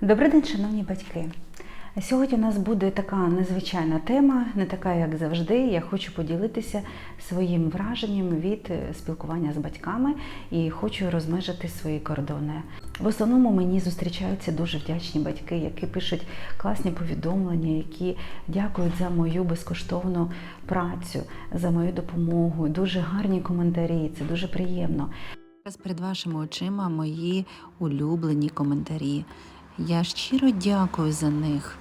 Добрий день, шановні батьки. Сьогодні у нас буде така незвичайна тема, не така, як завжди. Я хочу поділитися своїм враженням від е, спілкування з батьками і хочу розмежити свої кордони. В основному мені зустрічаються дуже вдячні батьки, які пишуть класні повідомлення, які дякують за мою безкоштовну працю, за мою допомогу. Дуже гарні коментарі. Це дуже приємно. Зараз перед вашими очима мої улюблені коментарі. Я щиро дякую за них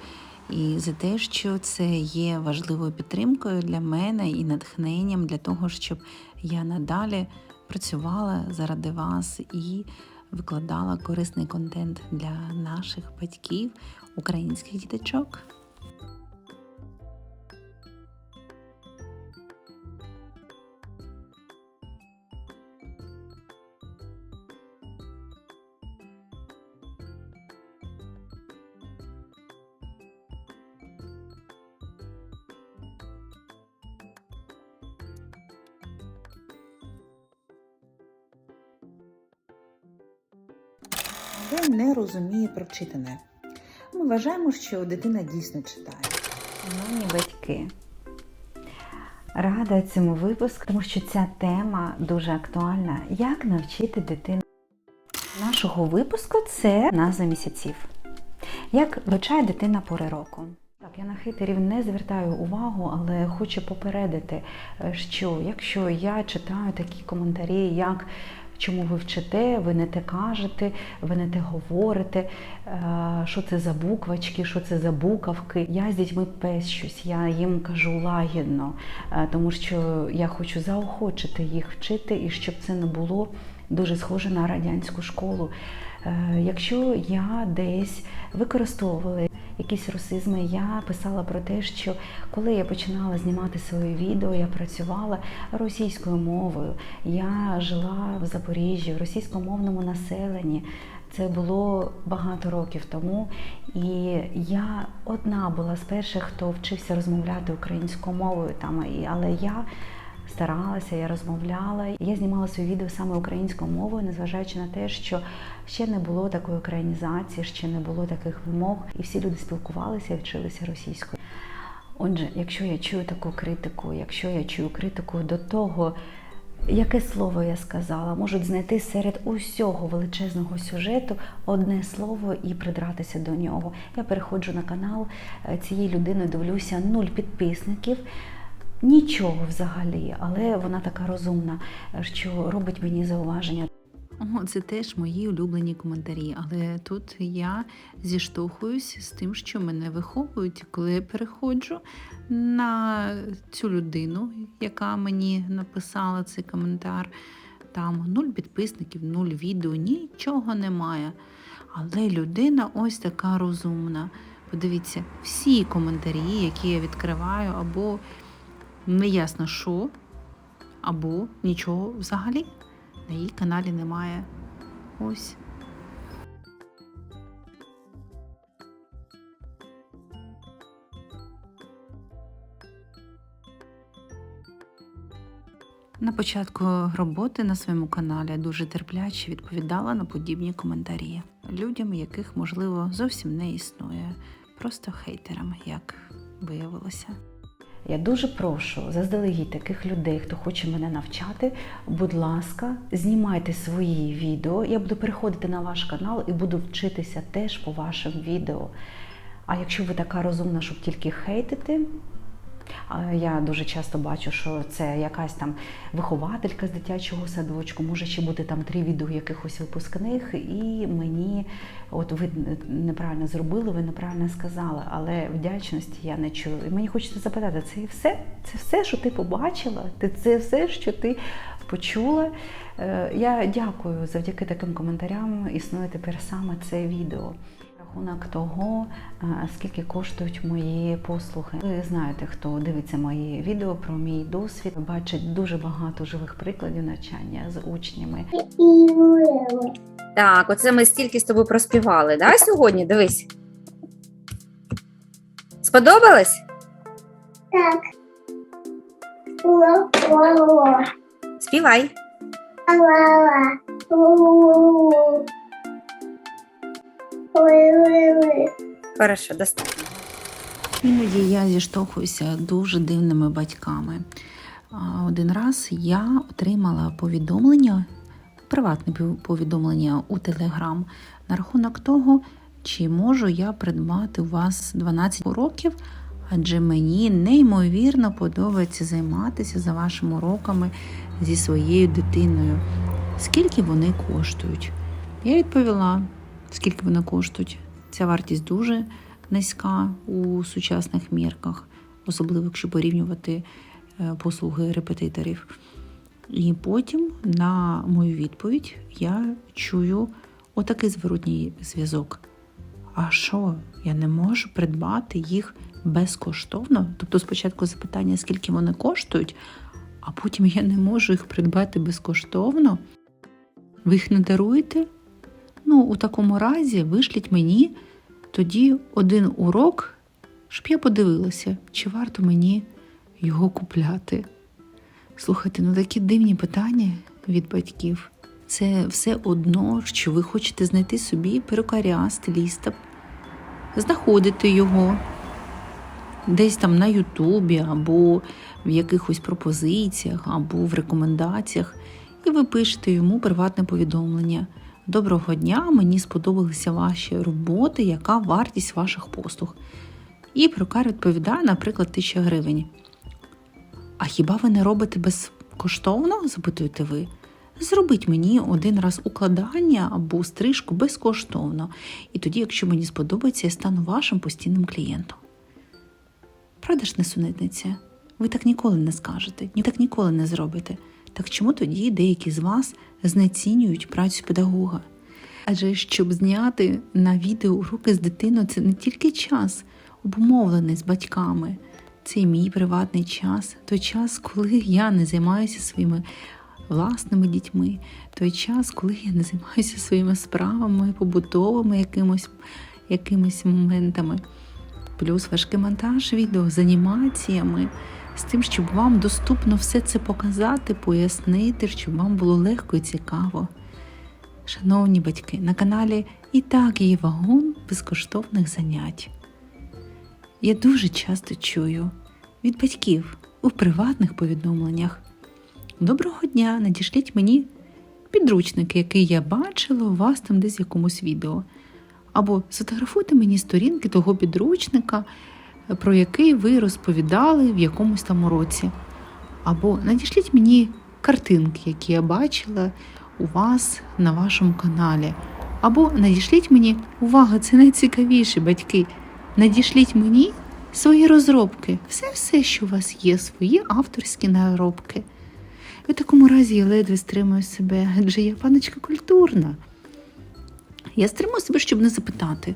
і за те, що це є важливою підтримкою для мене і натхненням для того, щоб я надалі працювала заради вас і викладала корисний контент для наших батьків, українських діточок. Але не розуміє прочитане. Ми вважаємо, що дитина дійсно читає. Шановні батьки, рада цьому випуску, тому що ця тема дуже актуальна. Як навчити дитину? Нашого випуску це назва місяців. Як вивчає дитина пори року? Так, я на хейтерів не звертаю увагу, але хочу попередити, е, що якщо я читаю такі коментарі, як чому ви вчите, ви не те кажете, ви не те говорите, е, що це за буквочки, що це за букавки. Я з дітьми пещусь, я їм кажу лагідно, е, тому що я хочу заохочити їх вчити і щоб це не було дуже схоже на радянську школу. Е, Якщо я десь використовувала якісь русизми, я писала про те, що коли я починала знімати свої відео, я працювала російською мовою. Я жила в Запоріжжі, в російськомовному населенні. Це було багато років тому, і я одна була з перших, хто вчився розмовляти українською мовою там, але я старалася, я розмовляла. Я знімала свої відео саме українською мовою, незважаючи на те, що ще не було такої українізації, ще не було таких вимог, і всі люди спілкувалися і вчилися російською. Отже, якщо я чую таку критику, якщо я чую критику до того, яке слово я сказала, можуть знайти серед усього величезного сюжету одне слово і придратися до нього. Я переходжу на канал е, цієї людини, дивлюся нуль підписників. Нічого взагалі, але вона така розумна, що робить мені зауваження. О, це теж мої улюблені коментарі, але тут я зіштовхуюсь з тим, що мене виховують, коли я переходжу на цю людину, яка мені написала цей коментар. Там нуль підписників, нуль відео, нічого немає. Але людина ось така розумна. Подивіться, всі коментарі, які я відкриваю, або неясно що, або нічого взагалі на її каналі немає. Ось. На початку роботи на своєму каналі я дуже терпляче відповідала на подібні коментарі людям, яких, можливо, зовсім не існує, просто хейтерам, як виявилося. Я дуже прошу заздалегідь таких людей, хто хоче мене навчати. Будь ласка, знімайте свої відео. Я буду переходити на ваш канал і буду вчитися теж по вашим відео. А якщо ви така розумна, щоб тільки хейтити, я дуже часто бачу, що це якась там вихователька з дитячого садочку, може ще бути там три відео якихось випускних, і мені, от ви неправильно зробили, ви неправильно сказали, але вдячності я не чую. І мені хочеться запитати, це все? Це все, що ти побачила? Це все, що ти почула? Е, Я дякую завдяки таким коментарям. Існує тепер саме це відео. Рахунок того, е, скільки коштують мої послуги. Ви знаєте, хто дивиться мої відео про мій досвід, бачить дуже багато живих прикладів навчання з учнями. Так, оце ми стільки з тобою проспівали, да, сьогодні? Дивись. Сподобалось? Так. Ла-ла-ла. Співай. Ла-ла. Хорошо, достатньо. Іноді я зіштовхуюся дуже дивними батьками. Один раз я отримала повідомлення, приватне повідомлення у Телеграм на рахунок того, чи можу я придбати у вас 12 уроків, адже мені неймовірно подобається займатися за вашими уроками зі своєю дитиною. Скільки вони коштують? Я відповіла, скільки вони коштують. Ця вартість дуже низька у сучасних мірках, особливо якщо порівнювати е, послуги репетиторів. І потім на мою відповідь я чую отакий зворотній зв'язок. А що, я не можу придбати їх безкоштовно? Тобто спочатку запитання, скільки вони коштують, а потім я не можу їх придбати безкоштовно. Ви їх не даруєте? Ну, у такому разі вишліть мені тоді один урок, щоб я подивилася, чи варто мені його купляти. Слухайте, ну такі дивні питання від батьків. Це все одно, що ви хочете знайти собі перукаря, стиліста, знаходите його десь там на Ютубі, або в якихось пропозиціях, або в рекомендаціях, і ви пишете йому приватне повідомлення. Доброго дня, мені сподобалися ваші роботи, яка вартість ваших послуг. І перукар відповідає, наприклад, 1000 гривень. А хіба ви не робите безкоштовно? запитуєте ви. Зробіть мені один раз укладання або стрижку безкоштовно. І тоді, якщо мені сподобається, я стану вашим постійним клієнтом. Правда ж не сунитниця? Ви так ніколи не скажете, ні так ніколи не зробите. Так чому тоді деякі з вас знецінюють працю педагога? Адже щоб зняти на відео уроки з дитиною, це не тільки час, обумовлений з батьками. Це мій приватний час, той час, коли я не займаюся своїми власними дітьми, той час, коли я не займаюся своїми справами, побутовими якимось, якимось моментами. Плюс важкий монтаж відео з анімаціями, з тим, щоб вам доступно все це показати, пояснити, щоб вам було легко і цікаво. Шановні батьки, на каналі і так є вагон безкоштовних занять. Я дуже часто чую від батьків у приватних повідомленнях. Доброго дня, надішліть мені підручник, який я бачила у вас там десь в якомусь відео. Або сфотографуйте мені сторінки того підручника, про який ви розповідали в якомусь там уроці. Або надішліть мені картинки, які я бачила у вас на вашому каналі. Або надішліть мені, увага, це найцікавіше, батьки. Надішліть мені свої розробки, все-все, що у вас є, свої авторські наробки. В такому разі я ледве стримую себе, адже я паночка культурна. Я стримую себе, щоб не запитати.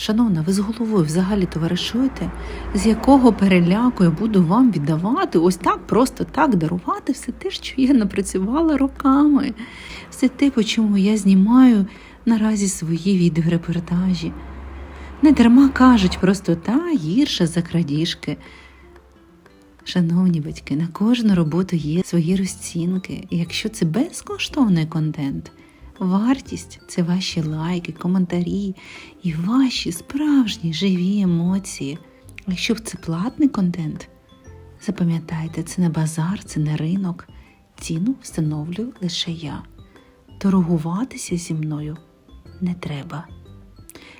Шановна, ви з головою взагалі товаришуєте, з якого переляку я буду вам віддавати, ось так, просто так дарувати все те, що я напрацювала роками, все те, по чому я знімаю наразі свої відеорепортажі. Не дарма кажуть, простота гірша за крадіжки. Шановні батьки, на кожну роботу є свої розцінки. І якщо це безкоштовний контент, вартість це ваші лайки, коментарі і ваші справжні живі емоції. Якщо це платний контент, запам'ятайте, це не базар, це не ринок. Ціну встановлюю лише я. Торгуватися зі мною не треба.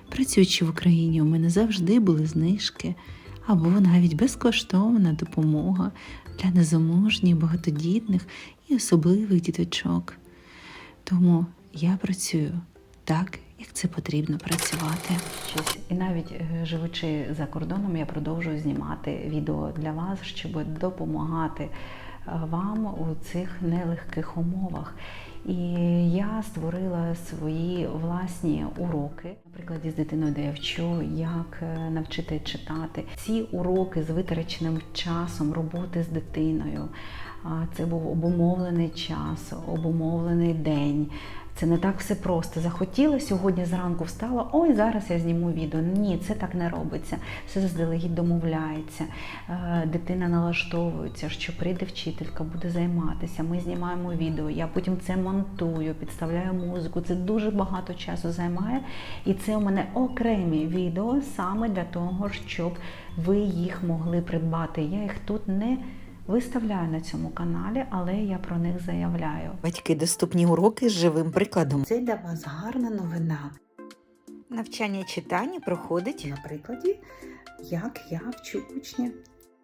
Працюючи в Україні, у мене завжди були знижки або навіть безкоштовна допомога для незаможніх, багатодітних і особливих діточок. Тому я працюю так, як це потрібно працювати. Щось і навіть е, живучи за кордоном, я продовжую знімати відео для вас, щоб допомагати е, вам у цих нелегких умовах. І я створила свої власні уроки, наприклад, з дитиною, де я вчу, як е, навчити читати. Ці уроки з витраченим часом роботи з дитиною. Це був обумовлений час, обумовлений день. Це не так все просто. Захотіла сьогодні зранку встала, ой, зараз я зніму відео. Ні, це так не робиться. Все заздалегідь домовляється. Е, Дитина налаштовується, що прийде вчителька, буде займатися. Ми знімаємо відео. Я потім це монтую, підставляю музику. Це дуже багато часу займає. І це у мене окремі відео саме для того, щоб ви їх могли придбати. Я їх тут не виставляю на цьому каналі, але я про них заявляю. Батьки доступні уроки з живим прикладом. Це для вас гарна новина. Навчання читання проходить на прикладі, як я вчу учня.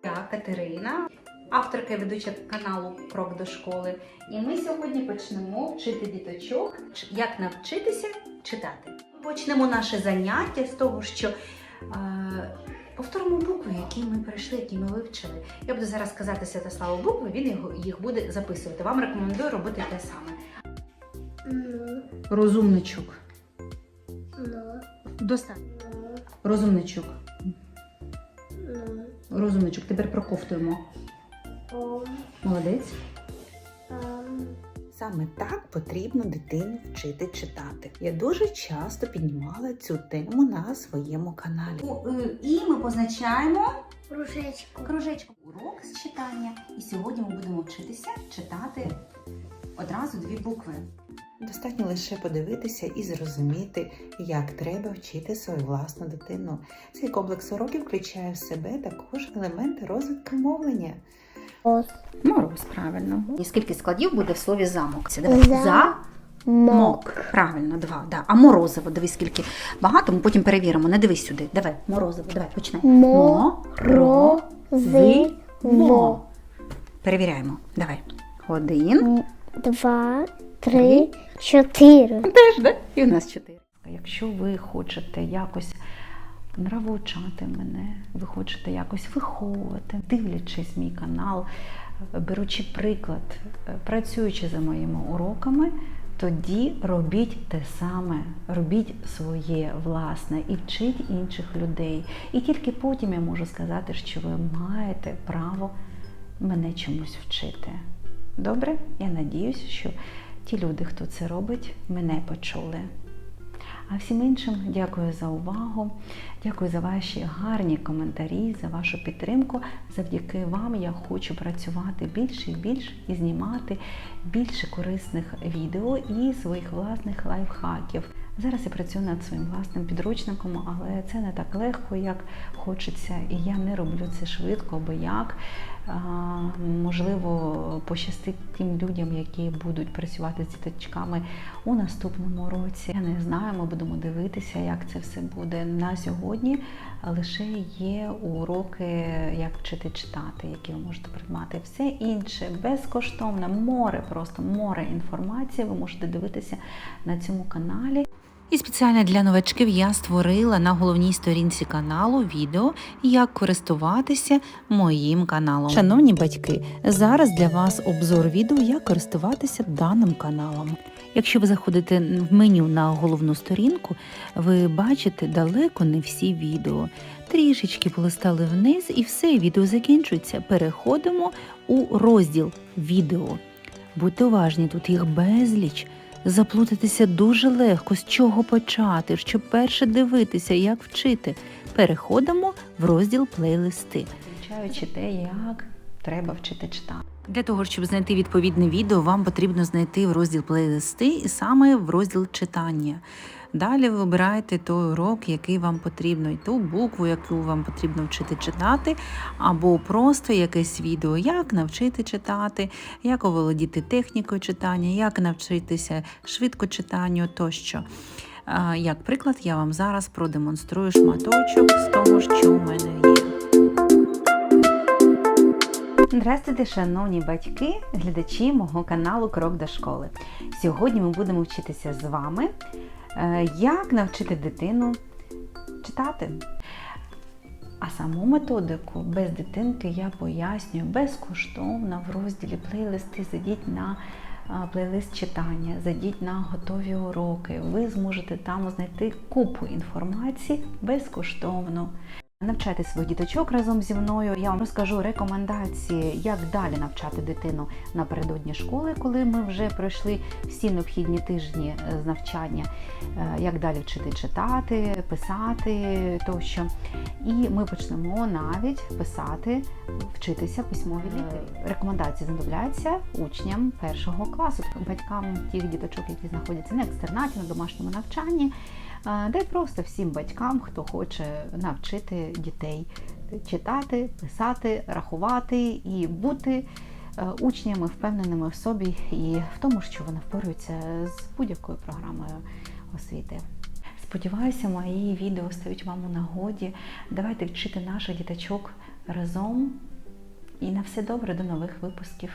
Я Катерина, авторка і ведуча каналу Крок до школи. І ми сьогодні почнемо вчити діточок, як навчитися читати. Почнемо наше заняття з того, що е, повторимо букви, які ми пройшли, які ми вивчили. Я буду зараз казати Святославу букви, він їх буде записувати. Вам рекомендую робити те саме. Ну, Розумничок. ну, Достатньо. Розумничок. ну, Розумничок. Тепер проковтуємо. Молодець. Ам, Саме так потрібно дитину вчити читати. Я дуже часто піднімала цю тему на своєму каналі. І ми позначаємо кружечку. кружечку. Урок з читання. І сьогодні ми будемо вчитися читати одразу дві букви. Достатньо лише подивитися і зрозуміти, як треба вчити свою власну дитину. Цей комплекс уроків включає в себе також елементи розвитку мовлення. Ос. Мороз, правильно. І скільки складів буде в слові замок? Це За- Мок. Правильно, два. Да. А морозиво, дивись, скільки багато, ми потім перевіримо. Не дивись сюди. Давай, морозиво, давай, починай. Мо-ро-зи-во. Перевіряємо. Давай. Один. Два, три, чотири. Теж, да? І у нас чотири. Якщо ви хочете якось нравоучати мене, ви хочете якось виховувати, дивлячись мій канал, беручи приклад, працюючи за моїми уроками, тоді робіть те саме, робіть своє власне і вчіть інших людей. І тільки потім я можу сказати, що ви маєте право мене чомусь вчити. Добре? Я надіюсь, що ті люди, хто це робить, мене почули. А всім іншим дякую за увагу, дякую за ваші гарні коментарі, за вашу підтримку. Завдяки вам я хочу працювати більше і більше і знімати більше корисних відео і своїх власних лайфхаків. Зараз я працюю над своїм власним підручником, але це не так легко, як хочеться, і я не роблю це швидко, бо як можливо пощастить тим людям, які будуть працювати з діточками у наступному році. Я не знаю, ми будемо дивитися, як це все буде. На сьогодні лише є уроки, як вчити читати, які ви можете придбати. Все інше безкоштовне, море, просто море інформації. Ви можете дивитися на цьому каналі. І спеціально для новачків я створила на головній сторінці каналу відео, як користуватися моїм каналом. Шановні батьки, зараз для вас обзор відео, як користуватися даним каналом. Якщо ви заходите в меню на головну сторінку, ви бачите далеко не всі відео. Трішечки полистали вниз і все, відео закінчується. Переходимо у розділ відео. Будьте уважні, тут їх безліч. Заплутатися дуже легко, з чого почати, щоб перше дивитися, як вчити. Переходимо в розділ плейлисти. Включаючи те, як треба вчити читати. Для того, щоб знайти відповідне відео, вам потрібно знайти в розділ плейлисти і саме в розділ читання. Далі ви обираєте той урок, який вам потрібно, і ту букву, яку вам потрібно вчити читати, або просто якесь відео, як навчити читати, як оволодіти технікою читання, як навчитися швидко читанню тощо. Як приклад, я вам зараз продемонструю шматочок з того, що у мене є. Здравствуйте, шановні батьки, глядачі мого каналу Крок до школи. Сьогодні ми будемо вчитися з вами, як навчити дитину читати. А саму методику без дитинки я пояснюю безкоштовно в розділі плейлисти. Зайдіть на плейлист читання, зайдіть на готові уроки. Ви зможете там знайти купу інформації безкоштовно. Навчайте своїх діточок разом зі мною. Я вам розкажу рекомендації, як далі навчати дитину напередодні школи, коли ми вже пройшли всі необхідні тижні е, з навчання, е, як далі вчити читати, писати тощо. І ми почнемо навіть писати, вчитися письмові літери. Рекомендації знадобляться учням першого класу, батькам тих діточок, які знаходяться на екстернаті, на домашньому навчанні, де просто всім батькам, хто хоче навчити дітей читати, писати, рахувати і бути е, учнями, впевненими в собі і в тому, що вони впораються з будь-якою програмою освіти. Сподіваюся, мої відео стають вам у нагоді. Давайте вчити наших діточок разом. І на все добре, до нових випусків.